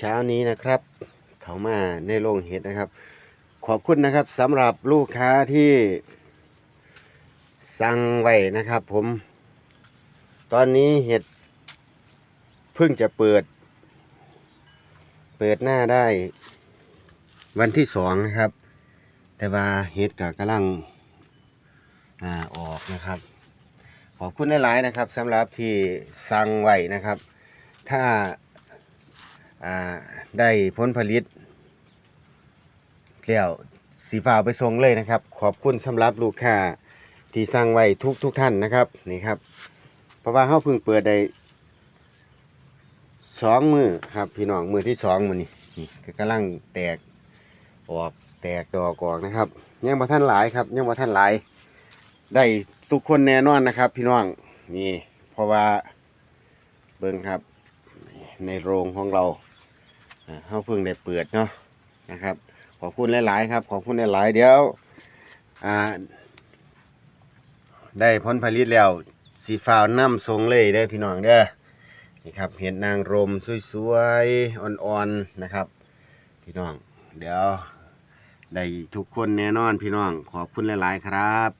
เช้านี้นะครับเขามาในโรงเห็ดนะครับ ขอบคุณนะครับสำหรับลูกค้าที่สั่งไว้นะครับผม ตอนนี้เห็ดเพิ่งจะเปิด เปิดหน้าได้ วันที่สองนะครับ แต่ว่าเห็ดกับกำลังอ่าออกนะครับ ขอบคุณหลายๆนะครับสำหรับที่สั่งไว้นะครับ ถ้าอ่า ได้ผลผลิตแล้วสีฟ้าไปส่งเลยนะครับ ขอบคุณสำหรับลูกค้าที่สั่งไว้ทุกทุกท่านนะครับนี่ครับ เพราะว่าเขาเพิ่งเปิดได้สองมือครับ พี่น้องมือที่สองมือนี่นี่กำลังแตกออกแตกดอกออกนะครับยังบ่ท่านหลายครับยังบ่ท่านหลาย ได้ทุกคนแน่นอนนะครับ พี่น้องนี่เพราะว่าเบิ่งครับในโรงของเรา เขาเพิ่งได้เปิดเนาะนะครับ ขอบคุณหลายๆครับ ขอบคุณหลายๆเดี๋ยวอ่าได้ผลผลิตแล้วสีฟ้าวนำทรงเลยเด้พี่น้องเด้อนี่ครับเห็ดนางรมสวยๆอ่อนๆนะครับ พี่น้อง เดี๋ยวได้ทุกคนแน่นอนพี่น้อง ขอบคุณหลาย ๆ ครับ